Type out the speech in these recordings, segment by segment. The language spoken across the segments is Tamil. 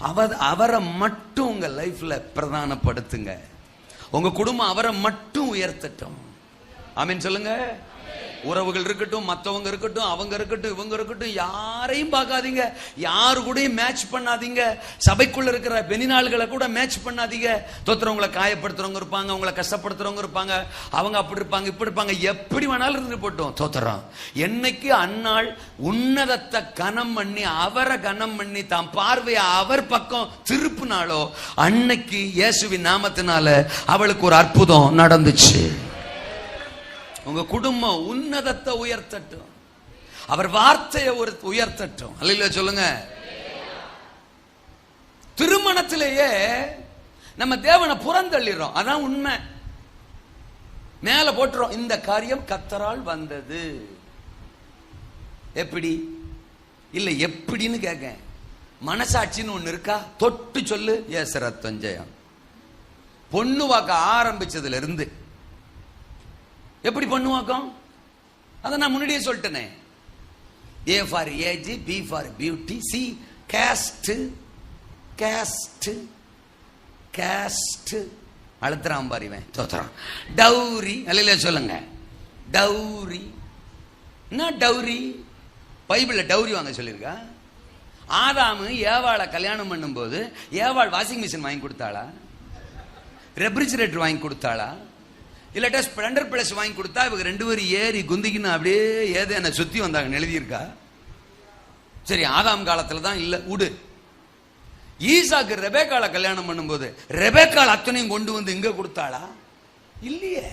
அவர் அவரை மட்டும் உங்க லைஃப்ல பிரதானப்படுத்துங்க. உங்க குடும்பம் அவரை மட்டும் உயர்த்தட்டும். ஆமீன் சொல்லுங்க. உறவுகள் இருக்கட்டும் மற்றவங்க இருக்கட்டும் அவங்க இருக்கட்டும் இவங்க இருக்கட்டும் யாரையும் பார்க்காதீங்க. யாரு கூடயும் மேட்ச் பண்ணாதீங்க. சபைக்குள்ள இருக்கிற பெனினாள்களை கூட மேட்ச் பண்ணாதீங்க. தோத்துறவங்களை காயப்படுத்துறவங்க இருப்பாங்க அவங்கள கஷ்டப்படுத்துறவங்க இருப்பாங்க. அவங்க அப்படி இருப்பாங்க இப்படி இருப்பாங்க. எப்படி வேணாலும் இருந்து போட்டோம். தோத்துறோம். என்னைக்கு அன்னாள் உன்னதத்தை கனம் பண்ணி அவரை கனம் பண்ணி தான் பார்வையை அவர் பக்கம் திருப்பினாலோ அன்னைக்கு இயேசுவின் நாமத்தினால அவளுக்கு ஒரு அற்புதம் நடந்துச்சு. உங்க குடும்பம் உன்னதத்தை உயர்த்தட்டும். அவர் வார்த்தையை ஒரு உயர்த்தட்டும். அல்ல சொல்லுங்க. திருமணத்திலேயே நம்ம தேவனை புறந்தள்ளிடுறோம். அதான் உண்மை. மேல போட்டுறோம். இந்த காரியம் கத்தரால் வந்தது. எப்படி? இல்ல எப்படின்னு கேட்க மனசாட்சின்னு ஒண்ணு இருக்கா? தொட்டு சொல்லு. ஏச ரத்தம் ஜெயம். பொண்ணு வாக்க ஆரம்பிச்சதுல இருந்து. எப்படி பண்ணுவாக்கம்? அதை நான் முன்னாடியே சொல்லிட்டேனே. A for age B for beauty C caste caste caste அழுத்துறான் பாரு இவன். தோத்துறான் டவுரி அல்ல சொல்லுங்க. டௌரி. என்ன டௌரி? பைபிளில் டௌரி வாங்க சொல்லியிருக்கா? ஆதாமு ஏவாளை கல்யாணம் பண்ணும்போது ஏவாள் வாஷிங் மிஷின் வாங்கி கொடுத்தாளா? ரெஃப்ரிஜிரேட்டர் வாங்கி கொடுத்தாளா? இல்லாட்டா ஸ்பிளண்டர் பிளஸ் வாங்கி கொடுத்தா இவங்க ரெண்டு பேரும் ஏறி குந்திக்கின்னு அப்படியே ஏதோ என்ன சுத்தி வந்தாங்க எழுதியிருக்கா? சரி ஆதாம் காலத்துல தான் இல்ல உடு. ஈசாக்கு ரெபேக்கால கல்யாணம் பண்ணும்போது ரெபேக்கால் அத்தனையும் கொண்டு வந்து இங்க கொடுத்தாளா? இல்லையே.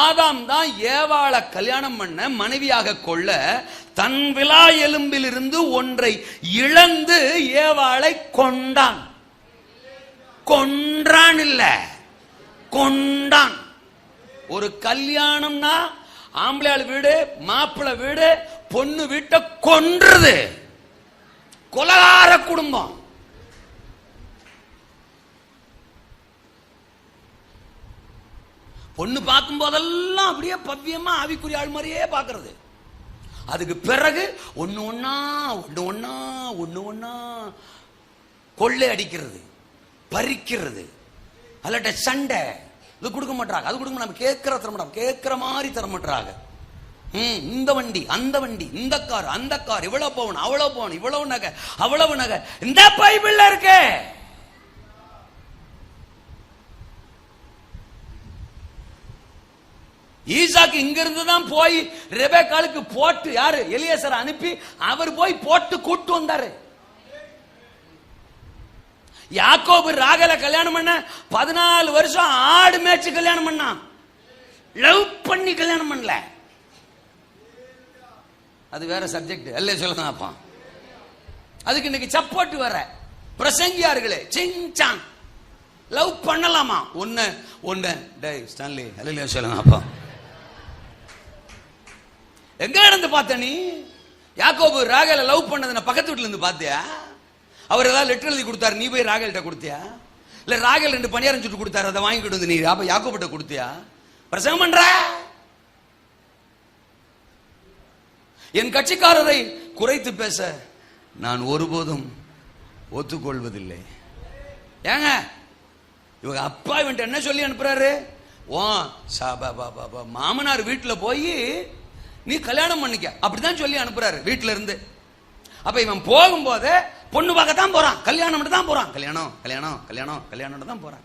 ஆதாம் தான் ஏவாளை கல்யாணம் பண்ண மனைவியாக கொள்ள தன் விழா எலும்பிலிருந்து ஒன்றை இழந்து ஏவாளை கொண்டான் கொன்றான் இல்லை. கொண்டான். ஒரு கல்யாணம்னா ஆம்பளையாள் வீடு மாப்பிள்ளை வீடு பொண்ணு வீட்டை கொன்றது. கொலகார குடும்பம். பொண்ணு பார்க்கும் போதெல்லாம் அப்படியே பவ்யமா ஆவிக்குரிய ஆள் மாதிரியே பார்க்கறது. அதுக்கு பிறகு ஒண்ணு ஒன்னா ஒண்ணு ஒண்ணா ஒண்ணு ஒன்னா கொள்ளை அடிக்கிறது பறிக்கிறது அல்லட்ட சண்டை. இது கொடுக்க மாட்டாங்க அது கொடுக்க நம்ம கேட்கிற தர மாட்டாங்க கேட்கிற மாதிரி தர மாட்டாங்க ம், இந்த வண்டி அந்த வண்டி இந்த கார் அந்த கார் இவ்வளவு போகணும் அவ்வளவு போகணும் இவ்வளவு நகை அவ்வளவு நகை. இந்த பைபிள்ல இருக்கே. ஈசாக்கு இங்கிருந்து தான் போய் ரெபேக்காலுக்கு போட்டு யாரு? எலியசர் அனுப்பி அவர் போய் போட்டு கூட்டு வந்தாரு. யாக்கோபு ராகல கல்யாணம் பண்ண பதினாலு வருஷம் ஆடு மேய்ச்சி கல்யாணம் பண்ணான். லவ் பண்ணி கல்யாணம் பண்ணல. அது வேற சப்ஜெக்ட் அல்ல சொல்லுங்க அப்பா. அதுக்கு இன்னைக்கு சப்போர்ட் வர பிரசங்கியார்களே சிங்சாங் லவ் பண்ணலாமா? ஒன்னு ஒன்னு டே ஸ்டான்லி அல்ல சொல்லுங்க அப்பா. எங்க இருந்து பார்த்த நீ? யாக்கோபு ராகல லவ் பண்ணதை நான் பக்கத்து வீட்டுல இருந்து பார்த்தியா? அவர் ஏதாவது லெட்டர் எழுதி கொடுத்தாரு. நீ போய் ராகல்கிட்ட கொடுத்தியா? இல்லை ராகல் ரெண்டு பணியாரம் சுட்டு கொடுத்தாரு. அதை வாங்கிட்டு வந்து நீ. அப்ப யாக்கோபிட்ட கொடுத்தியா? பிரசங்கம் பண்ற? என் கட்சிக்காரரை குறைத்து பேச நான் ஒருபோதும் ஒத்துக்கொள்வதில்லை. ஏங்க இவங்க அப்பா இவன்ட்ட என்ன சொல்லி அனுப்புறாரு? ஓ சாபா பாபா பா மாமனார் வீட்டில் போய் நீ கல்யாணம் பண்ணிக்க. அப்படிதான் சொல்லி அனுப்புறாரு வீட்டில இருந்து. அப்ப இவன் போகும்போதே பொண்ணு பார்க்க தான் போறான். கல்யாணம் தான் போறான். கல்யாணம் கல்யாணம் கல்யாணம் கல்யாணம் தான் போறான்.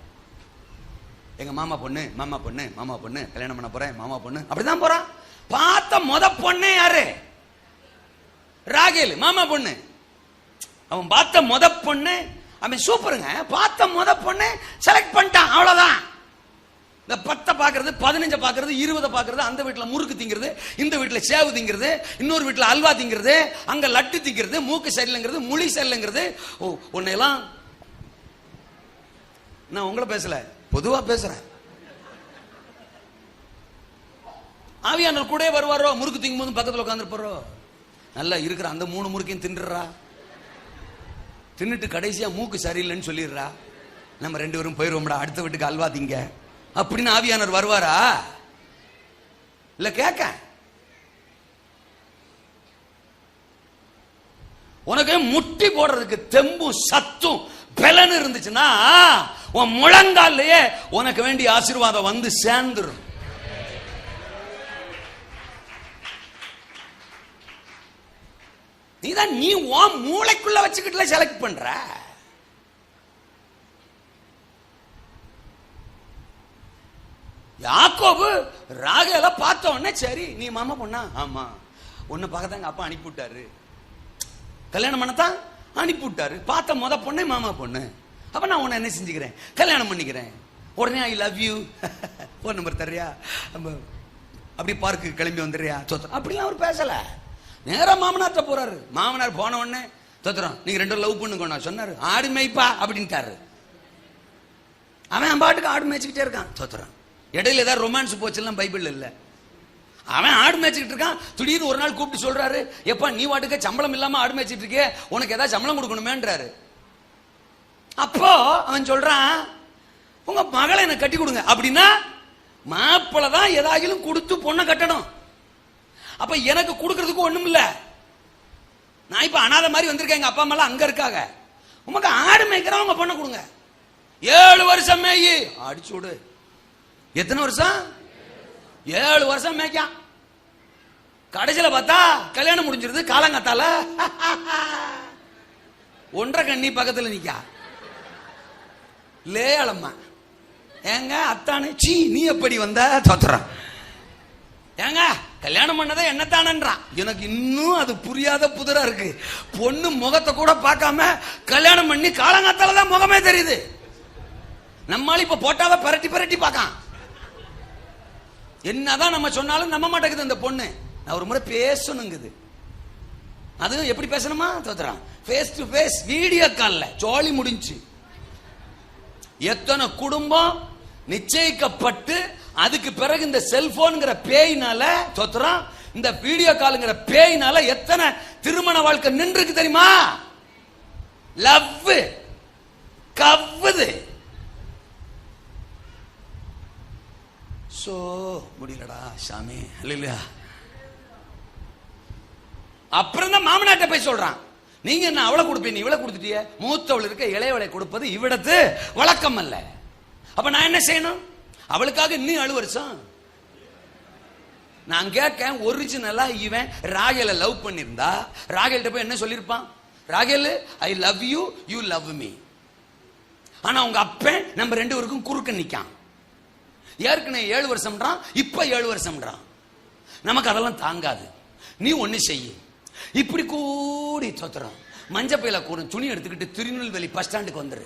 எங்க மாமா பொண்ணு மாமா பொண்ணு மாமா பொண்ணு கல்யாணம் பண்ண போறேன் மாமா பொண்ணு. அப்படிதான் போறான். பார்த்த முத பொண்ணே யாரு? ராகேல் மாமா பொண்ணு. அவன் பார்த்த முத பொண்ணு அவன் சூப்பருங்க. பார்த்த முத பொண்ணு செலக்ட் பண்ணிட்டான். அவ்வளவுதான். இந்த பத்தை பார்க்கறது பதினஞ்ச பார்க்கறது இருபதை பார்க்கறது அந்த வீட்டில் முறுக்கு திங்கிறது இந்த வீட்டில் சேவு திங்கிறது இன்னொரு வீட்டில் அல்வா திங்கிறது அங்க லட்டு திங்கிறது மூக்கு சரியில்லைங்கிறது முழி சரியில்லைங்கிறது. ஓ உன்னையெல்லாம் நான் உங்களை பேசல பொதுவா பேசுறேன். ஆவியானவர் கூட வருவாரோ? முறுக்கு திங்கும் போது பக்கத்தில் உட்காந்துருப்பாரோ நல்லா இருக்கிற அந்த மூணு முறுக்கையும் தின்றுறா தின்னுட்டு கடைசியா மூக்கு சரியில்லைன்னு சொல்லிடுறா. நம்ம ரெண்டு பேரும் போயிடுவோம்டா அடுத்த வீட்டுக்கு அல்வா திங்க. அப்படின்னு ஆவியானவர் வருவாரா? இல்ல கேட்க உனக்கு முட்டி போடுறதுக்கு தெம்பும் சத்தும் பலன் இருந்துச்சுன்னா உன் முழங்காலேயே உனக்கு வேண்டிய ஆசீர்வாதம் வந்து சேர்ந்துரும். நீதான் நீ உன் மூளைக்குள்ள வச்சுக்கிட்டுல செலக்ட் பண்ற. யாக்கோபு ராகேல பார்த்த உடனே சரி நீ மாமா பொண்ணா? ஆமா. உன்னை பார்க்க எங்க அப்பா அனுப்பி விட்டாரு கல்யாணம் பண்ணத்தான் அனுப்பி விட்டாரு பார்த்த முத பொண்ணே மாமா பொண்ணு. அப்ப நான் உன்னை என்ன செஞ்சுக்கிறேன்? கல்யாணம் பண்ணிக்கிறேன். உடனே I love you phone number தர்றியா? அப்படி பார்க்கு கிளம்பி வந்துடுறியா? தோத்திரம் அப்படிலாம் அவர் பேசல. நேரா மாமனார்ட்ட போறாரு. மாமனார் போன உடனே தோத்திரம் நீங்க ரெண்டு லவ் பண்ணுங்க நான் சொன்னாரு. ஆடு மேய்ப்பா அப்படின்ட்டாரு. அவன் பாட்டுக்கு ஆடு மேய்ச்சிக்கிட்டே இருக்கான். தோத்திரம் இடையில ஏதாவது ரொமான்ஸ் போச்சுலாம் பைபிள் இல்லை. அவன் ஆடு மேய்ச்சிக்கிட்டு இருக்கான். திடீர்னு ஒரு நாள் கூப்பிட்டு சொல்றாரு எப்பா நீ வாட்டுக்க சம்பளம் இல்லாம ஆடு மேய்ச்சிட்டு இருக்கே உனக்கு ஏதாவது சம்பளம் கொடுக்கணுமேன்றாரு. அப்போ அவன் சொல்றான் உங்க மகளை எனக்கு கட்டி கொடுங்க. அப்படின்னா மாப்பிள்ள தான் ஏதாகிலும் கொடுத்து பொண்ணை கட்டணும். அப்ப எனக்கு கொடுக்கறதுக்கு ஒண்ணும் இல்ல. நான் இப்ப அனாதை மாதிரி வந்திருக்கேன் எங்க அப்பா அம்மா அங்க இருக்காங்க. உமக்கு ஆடு மேய்க்கிறவங்க பொண்ணை கொடுங்க. ஏழு வருஷம் மேயி. அடிச்சு விடு. எத்தனை வருஷம்? ஏழு வருஷம் மேய்க்கான். கடைசியில பார்த்தா கல்யாணம் முடிஞ்சிருது காலங்கத்தால. ஒன்றரை கண்ணி பக்கத்துல நிக்கா. லேயலம்மா ஏங்க அத்தானே? சீ நீ எப்படி வந்த? தோத்துறான். ஏங்க கல்யாணம் பண்ணதே என்னத்தானன்றான்? எனக்கு இன்னும் அது புரியாத புதிரா இருக்கு. பொண்ணு முகத்தை கூட பார்க்காம கல்யாணம் பண்ணி காலங்காத்தால தான் முகமே தெரியுது. நம்மளால இப்ப போட்டாவ பரட்டி பரட்டி பார்க்கான். என்னதான் நம்ம சொன்னாலும் நம்ப மாட்டேங்குது அந்த பொண்ணு. நான் ஒரு முறை பேசணுங்குது. அதுவும் எப்படி பேசணுமா? தோத்துறான். ஃபேஸ் டு ஃபேஸ் வீடியோ காலில் ஜாலி முடிஞ்சு. எத்தனை குடும்பம் நிச்சயிக்கப்பட்டு அதுக்கு பிறகு இந்த செல்போன்ங்கிற பேயினால தோத்துறான். இந்த வீடியோ காலுங்கிற பேயினால எத்தனை திருமண வாழ்க்கை நின்றுக்கு தெரியுமா? லவ் கவ்வுது. சோ முடியலடா சாமி. இல்லையா அப்புறம் தான் மாமனாட்ட போய் சொல்றான். நீங்க என்ன அவளை கொடுப்பீங்க இவளை கொடுத்துட்டிய? மூத்தவள் இருக்க இளையவளை கொடுப்பது இவ்விடத்து வழக்கம் அல்ல. அப்ப நான் என்ன செய்யணும்? அவளுக்காக இன்னும் ஏழு நான் கேட்கேன் ஒரிஜினலா இவன் ராகேல லவ் பண்ணிருந்தா ராகேல்கிட்ட போய் என்ன சொல்லியிருப்பான்? Rachel I love you you love me ஆனா உங்க அப்பன் நம்ம ரெண்டு பேருக்கும் குறுக்க நிக்கான். ஏற்கனவே ஏழு வருஷம்ன்றான்? இப்ப ஏழு வருஷம்ன்றான். நமக்கு அதெல்லாம் தாங்காது. நீ ஒண்ணு செய்ய. இப்படி கூடி தோத்துறோம் மஞ்ச பையில கூட துணி எடுத்துக்கிட்டு திருநெல்வேலி பஸ் ஸ்டாண்டுக்கு வந்துரு.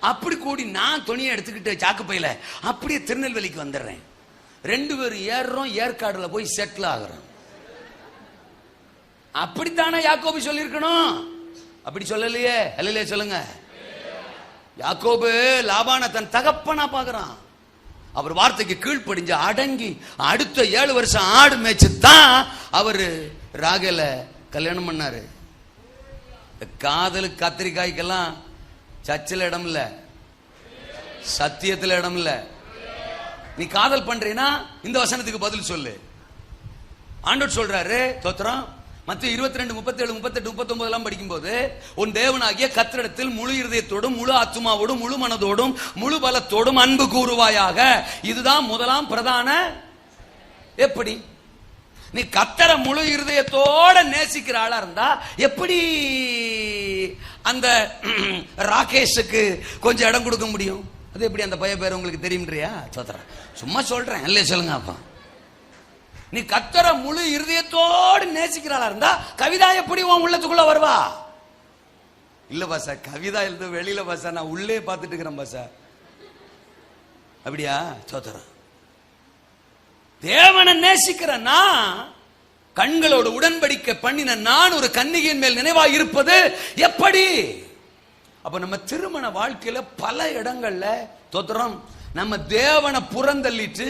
அப்படி கூடி நான் துணியை எடுத்துக்கிட்டு சாக்கு பையில அப்படியே திருநெல்வேலிக்கு வந்துடுறேன். ரெண்டு பேரும் ஏறுறோம் ஏற்காடுல போய் செட்டில் ஆகுறோம். அப்படித்தானே யாக்கோபு சொல்லியிருக்கணும்? அப்படி சொல்லலையே. அல்லையே சொல்லுங்க. யாக்கோபு லாபான தன் தகப்பனா பாக்குறான். அவர் வார்த்தைக்கு கீழ்ப்படிஞ்சு அடங்கி அடுத்த ஏழு வருஷம் ஆடு மேய்ச்சி தான் அவர் ராகல கல்யாணம் பண்ணாரு. காதலுக்கு கத்திரிக்காய்க்கெல்லாம் சர்ச்சில் இடம் இல்ல. சத்தியத்தில் இடம் இல்ல. நீ காதல் பண்றீனா இந்த வசனத்துக்கு பதில் சொல்லு. ஆண்டவர் சொல்றாரு தோத்திரம் மற்ற இருபத்தி ரெண்டு முப்பத்தி ஏழு முப்பத்தெட்டு முப்பத்தொன்பது எல்லாம் படிக்கும்போது உன் தேவனாகிய கத்திரிடத்தில் முழு இருதயத்தோடும் முழு ஆத்துமாவோடும் முழு மனதோடும் முழு பலத்தோடும் அன்பு கூறுவாயாக. இதுதான் முதலாம் பிரதான எப்படி? நீ கத்தர முழு இருதயத்தோட நேசிக்கிற ஆளா இருந்தா எப்படி அந்த ராகேஷுக்கு கொஞ்சம் இடம் கொடுக்க முடியும்? அது எப்படி அந்த பைய பேர் உங்களுக்கு தெரியும்ன்றியா? சோத்திரம் சும்மா சொல்றேன். இல்லையே சொல்லுங்க அப்பா. நீ கத்தர முழு இருதயத்தோடு நேசிக்கிறாளா இருந்தா கவிதா எப்படி உன் உள்ளத்துக்குள்ள வருவா? இல்ல பாசா கவிதா எழுது வெளியில பாசா நான் உள்ளே பார்த்துட்டு இருக்கிறேன் பாசா. அப்படியா? சோத்திரம் தேவனை நேசிக்கிறனா கண்களோடு உடன்படிக்கை பண்ணின நான் ஒரு கன்னிகையின் மேல் நினைவா இருப்பது எப்படி? அப்ப நம்ம திருமண வாழ்க்கையில பல இடங்கள்ல தோத்திரம் நம்ம தேவனை புறந்தள்ளிட்டு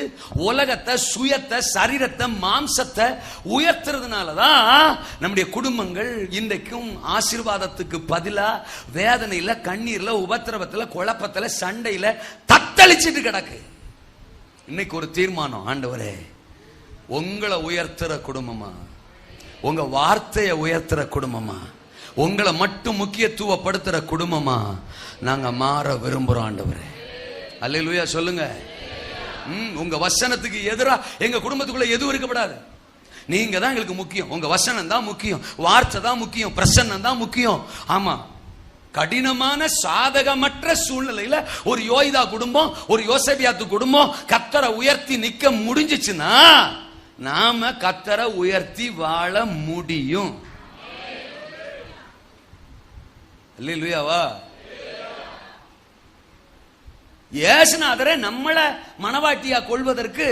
உலகத்தை சுயத்தை சரீரத்தை மாம்சத்தை உயர்த்துறதுனால தான் நம்முடைய குடும்பங்கள் இன்றைக்கும் ஆசீர்வாதத்துக்கு பதிலா வேதனையில கண்ணீர்ல உபத்திரவத்துல குழப்பத்துல சண்டையில தத்தளிச்சிட்டு கிடக்கு. இன்னைக்கு ஒரு தீர்மானம் ஆண்டவரே உங்களை உயர்த்துற குடும்பமா? உங்க வார்த்தையை உயர்த்துற குடும்பமா? உங்களை மட்டும் முக்கியத்துவப்படுத்துற குடும்பமா? நாங்க மாற விரும்புறோம் ஆண்டவரே. அல்லேலூயா சொல்லுங்க. உங்க வசனத்துக்கு எதிராக எங்க குடும்பத்துக்குள்ள எதுவும் இருக்கப்படாது. நீங்க தான் எங்களுக்கு முக்கியம். உங்க வசனம் தான் முக்கியம். வார்த்தை தான் முக்கியம். பிரசன்னம் தான் முக்கியம். ஆமா. கடினமான சாதகமற்ற சூழ்நிலையில ஒரு யோய்தா குடும்பம் ஒரு யோசபியாத்து குடும்பம் கத்தரை உயர்த்தி நிக்க முடிஞ்சிச்சுன்னா நாம கத்தரை உயர்த்தி வாழ முடியும். இல்லையாவா ஏசுநாதரை நம்மள மனவாட்டியா கொள்வதற்கு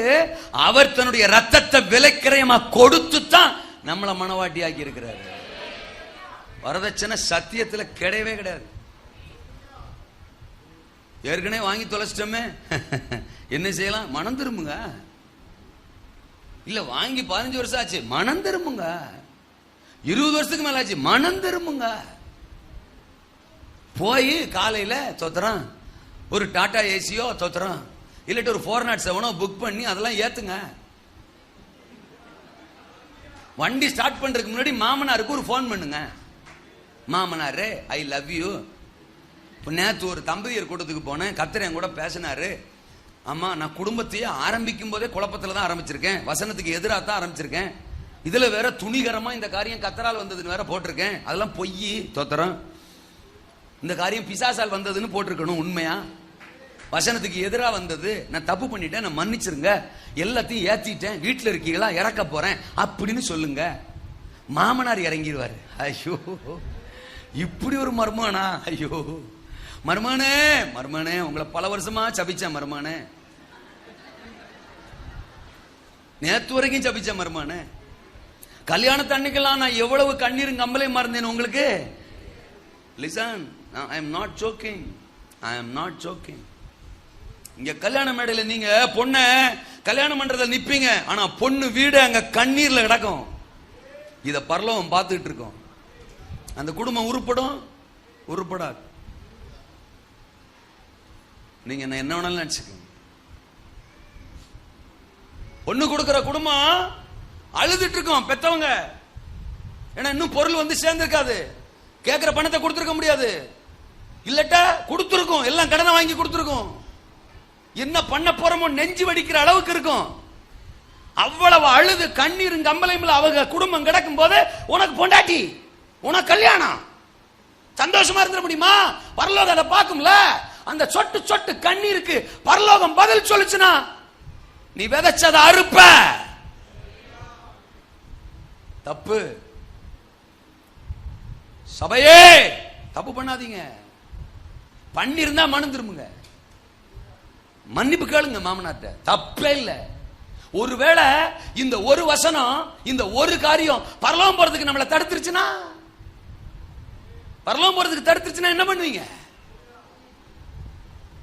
அவர் தன்னுடைய ரத்தத்தை விலைக்கிரயமா கொடுத்து தான் நம்மள மனவாட்டியாக்கி இருக்கிறாரு. வரதட்சணை சத்தியத்துல கிடையவே கிடையாது. ஏற்கனவே வாங்கி தொலைச்சிட்டோமே. என்ன செய்யலாம்? மனம் திரும்புங்க. இல்ல வாங்கி பதினஞ்சு வருஷம் ஆச்சு. மனம் திரும்புங்க. இருபது வருஷத்துக்கு மேல ஆச்சு. மனம் திரும்புங்க. போய் காலையில சொத்துறான் ஒரு டாடா ஏசியோ தோத்துறோம் இல்லாட்டி ஒரு ஃபோர் நாட் செவனோ புக் பண்ணி அதெல்லாம் ஏத்துங்க. வண்டி ஸ்டார்ட் பண்றதுக்கு முன்னாடி மாமனாருக்கு ஒரு ஃபோன் பண்ணுங்க. மாமனார் ஐ லவ் யூ இப்போ நேற்று ஒரு தம்பதியர் கூட்டத்துக்கு போனேன் கத்தர் என் கூட பேசினாரு. ஆமா நான் குடும்பத்தையே ஆரம்பிக்கும் போதே குழப்பத்தில் தான் ஆரம்பிச்சிருக்கேன். வசனத்துக்கு எதிராக தான் ஆரம்பிச்சிருக்கேன். இதில் வேற துணிகரமாக இந்த காரியம் கத்தரால் வந்ததுன்னு வேற போட்டிருக்கேன். அதெல்லாம் பொய் தோத்திரம் இந்த காரியம் பிசாசால் வந்ததுன்னு போட்டிருக்கணும் உண்மையா? வசனத்துக்கு எதிராக வந்தது. நான் தப்பு பண்ணிட்டேன் நான் மன்னிச்சிருங்க. எல்லாத்தையும் ஏத்திட்டேன் வீட்டில் இருக்கீங்களா இறக்க போறேன் அப்படின்னு சொல்லுங்க. மாமனார் இறங்கிடுவார் ஐயோ இப்படி ஒரு மர்மானா? ஐயோ. மர்மானே மர்மானே உங்களை பல வருஷமா சபிச்சேன் மர்மானே. நேத்து வரைக்கும் சபிச்சேன் மர்மானே. கல்யாணத்து அன்னைக்கெல்லாம் நான் எவ்வளவு கண்ணீரும் கம்பளையும் மறந்தேன் உங்களுக்கு? Listen I am not joking I am not joking இங்க கல்யாண மேடையில் நீங்க பொண்ண கல்யாணம் பண்றதுல நிப்பீங்க. ஆனா பொண்ணு வீடு அங்க கண்ணீர்ல கிடக்கும். இத பரலவம் பார்த்துட்டு இருக்கோம். அந்த குடும்பம் உருப்படும்? உருப்படாது. நீங்க என்ன என்ன வேணாலும் நினைச்சுக்கோங்க. பொண்ணு கொடுக்கிற குடும்பம் அழுதுட்டு இருக்கோம் பெத்தவங்க. ஏன்னா இன்னும் பொருள் வந்து சேர்ந்திருக்காது. கேட்கிற பணத்தை கொடுத்துருக்க முடியாது. இல்லட்டா கொடுத்துருக்கும். எல்லாம் கடனை வாங்கி கொடுத்துருக்கும். என்ன பண்ண போறோமோ நெஞ்சு வடிக்கிற அளவுக்கு இருக்கும். அவ்வளவு அழுது கண்ணீரும் கம்பளையும் அவங்க குடும்பம் கிடக்கும் போது உனக்கு பொண்டாட்டி உனக்கு கல்யாணம். சந்தோஷமா இருந்துட முடியுமா? பரலோகம் அதை பார்க்கும்ல. அந்த சொட்டு சொட்டு கண்ணீருக்கு பரலோகம் பதில் சொல்லுச்சுனா நீ விதைச்சத அறுப்ப. தப்பு. சபையே தப்பு பண்ணாதீங்க. பண்ணிருந்தா மனம் திரும்புங்க மன்னிப்பு கேளுங்க மாமனார்ட்ட. தப்பே இல்ல. ஒருவேளை இந்த ஒரு வசனம் இந்த ஒரு காரியம் பரலோகம் போறதுக்கு நம்மளை தடுத்துருச்சுன்னா? பரலோகம் போறதுக்கு தடுத்துருச்சுன்னா என்ன பண்ணுவீங்க?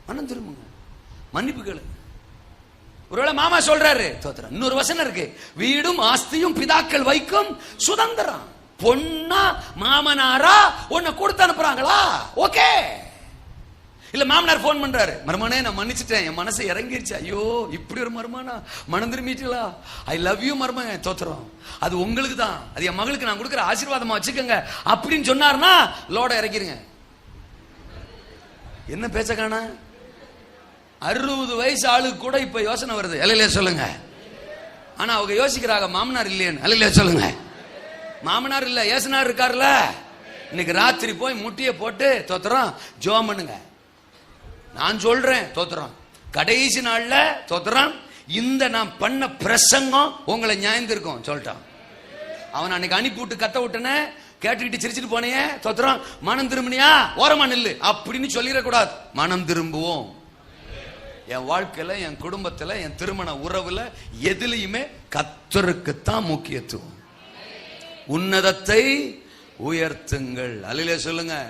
மனம் திரும்புங்க மன்னிப்பு கேளுங்க. ஒருவேளை மாமா சொல்றாரு தோத்திரம் இன்னொரு வசனம் இருக்கு. வீடும் ஆஸ்தியும் பிதாக்கள் வைக்கும் சுதந்திரம். பொண்ணா மாமனாரா உன்னை கொடுத்து அனுப்புறாங்களா? ஓகே. இல்ல மாமனார் போன் பண்றாரு. மருமனே நான் மன்னிச்சிட்டேன். என் மனசு இறங்கிருச்சு. ஐயோ இப்படி ஒரு மருமானா? மனம் திரும்பிட்டீங்களா ஐ லவ் யூ மருமங்க தோத்துறோம் அது உங்களுக்கு தான் அது என் மகளுக்கு நான் கொடுக்குற ஆசீர்வாதமா வச்சுக்கோங்க. அப்படின்னு சொன்னார்னா லோட இறக்கிருங்க. என்ன பேச்ச காணா? அறுபது வயசு ஆளுக்கு கூட இப்ப யோசனை வருது. இல்லையா சொல்லுங்க. ஆனா அவங்க யோசிக்கிறாங்க மாமனார் இல்லையேன்னு. இல்லையா சொல்லுங்க. மாமனார் இல்ல ஏசனார் இருக்காருல்ல இன்னைக்கு ராத்திரி போய் முட்டியை போட்டு தோத்துறோம் ஜோம் பண்ணுங்க. நான் சொல்றேன் தோத்துறோம். கடைசி நாள்ல தோத்துறான் இந்த நான் பண்ண பிரசங்கம் உங்களை நியாயந்திருக்கும் சொல்லிட்டான். அவன் அன்னைக்கு அனுப்பி விட்டு கத்த விட்டன கேட்டுக்கிட்டு சிரிச்சிட்டு போனே தோத்துறோம். மனம் திரும்பினியா? ஓரமா நில்லு. அப்படின்னு சொல்லிடக்கூடாது. மனம் திரும்புவோம். என் வாழ்க்கையில என் குடும்பத்துல என் திருமண உறவுல எதுலையுமே கத்தருக்குத்தான் முக்கியத்துவம். உன்னதத்தை உயர்த்துங்கள். அலிலே சொல்லுங்க.